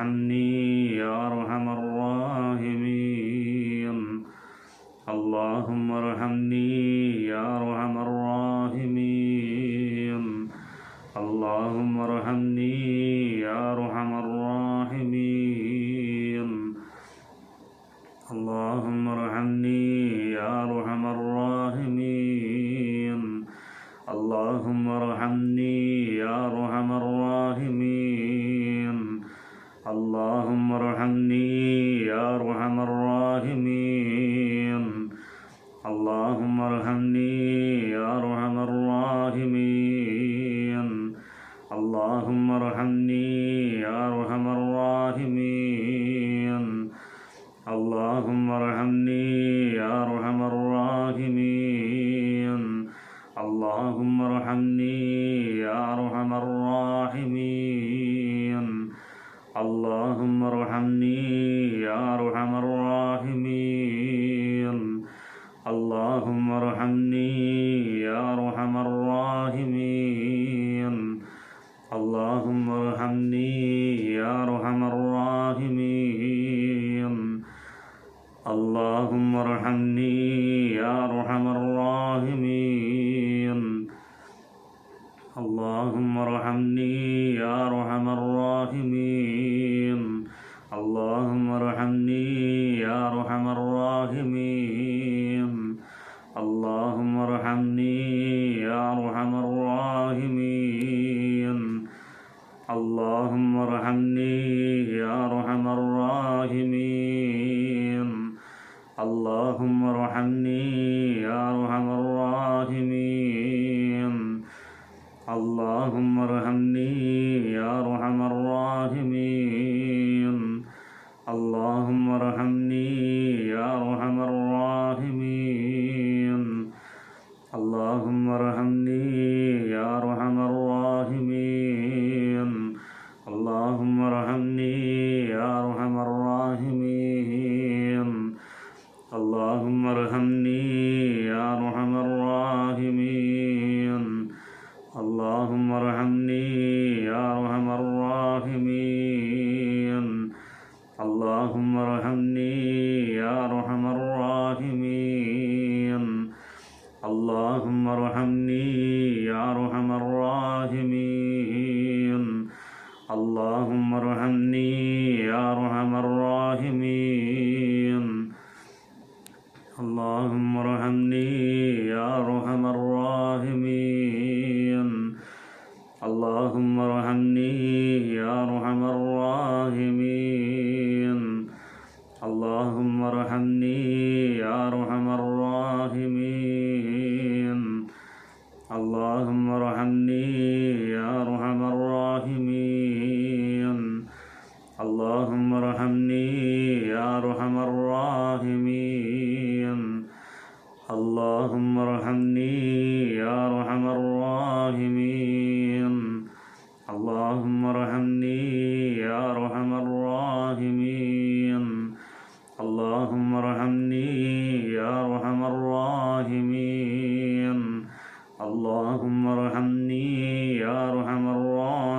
عني يا رب اللهم ارحمني يا أرحم الراحمين. عني يا أرحم الراحمين. اللهم ارحمني يا أرحم الراحمين. اللهم ارحمني يا أرحم الراحمين. اللهم ارحمني يا أرحم الراحمين. اللهم ارحمني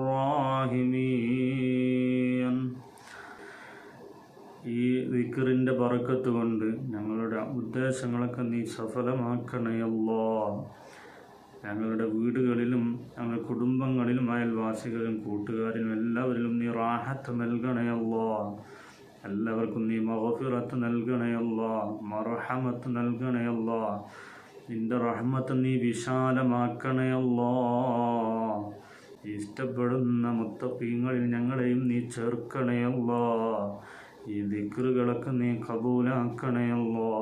الراحمين ഈ വിക്കറിന്റെ പറക്കത്ത് കൊണ്ട് ഞങ്ങളുടെ ഉദ്ദേശങ്ങളൊക്കെ നീ സഫലമാക്കണയല്ലോ. ഞങ്ങളുടെ വീടുകളിലും ഞങ്ങളുടെ കുടുംബങ്ങളിലും അയൽവാസികളിലും കൂട്ടുകാരിലും എല്ലാവരിലും നീ റാഹത്ത് നൽകണയല്ലോ. എല്ലാവർക്കും നീ മഹഫിറത്ത് നൽകണയല്ലോ മർഹമത്ത് നൽകണയല്ലോ. നിന്റെ റഹ്മത്ത് നീ വിശാലമാക്കണയല്ലോ. ഇഷ്ടപ്പെടുന്ന മുത്തപ്പീങ്ങളിൽ ഞങ്ങളെയും നീ ചേർക്കണയല്ലോ ഈ ദിക്റുകളൊക്കെ നീ കബൂലാക്കണയല്ലോ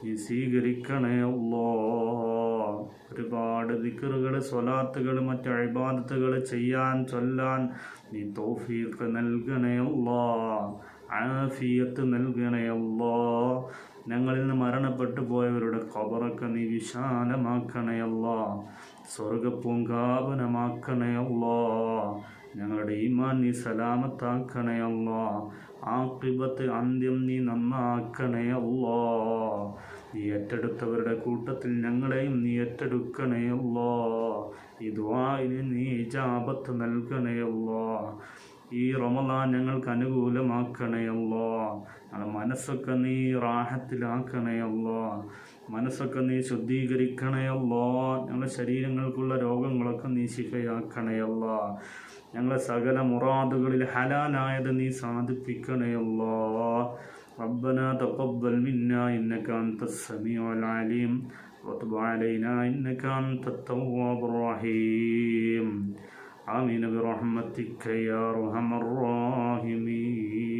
നീ സ്വീകരിക്കണയല്ലോ ഒരുപാട് ദിക്കറുകൾ സ്വലാത്തുകൾ മറ്റു അഴിബാദത്തുകൾ ചെയ്യാൻ ചൊല്ലാൻ നീ തോഫീക്ക് നൽകണയല്ലോ ആഫിയത്ത് നൽകണയല്ലോ ഞങ്ങളിൽ നിന്ന് മരണപ്പെട്ടു പോയവരുടെ ഖബറൊക്കെ നീ വിശാലമാക്കണയല്ലോ സ്വർഗപ്പൂങ്കാവനമാക്കണയല്ലോ ഞങ്ങളുടെ ഈമാൻ നീ സലാമത്താക്കണയല്ലോ ആക്രിബത്ത് അന്ത്യം നീ നന്നാക്കണയല്ലോ നീ ഏറ്റെടുത്തവരുടെ കൂട്ടത്തിൽ ഞങ്ങളെയും നീ ഏറ്റെടുക്കണയല്ലോ ഈ ദ്വായിന് നീ ഇജാബത്ത് നൽകണയല്ലോ ഈ റമലാൻ ഞങ്ങൾക്ക് അനുകൂലമാക്കണയല്ലോ ഞങ്ങളുടെ മനസ്സൊക്കെ നീ റാഹത്തിലാക്കണയല്ലോ മനസ്സൊക്കെ നീ ശുദ്ധീകരിക്കണയല്ലോ ഞങ്ങളുടെ ശരീരങ്ങൾക്കുള്ള രോഗങ്ങളൊക്കെ നീ ശിഫയാക്കണയല്ലോ ഞങ്ങളെ സകല മുറാദുകളിൽ ഹലാലായത് നീ സാധിപ്പിക്കണയല്ലോ ربنا تقبل منا إنك أنت السميع العليم وتب علينا إنك أنت التواب الرحيم آمين برحمتك يا أرحم الراحمين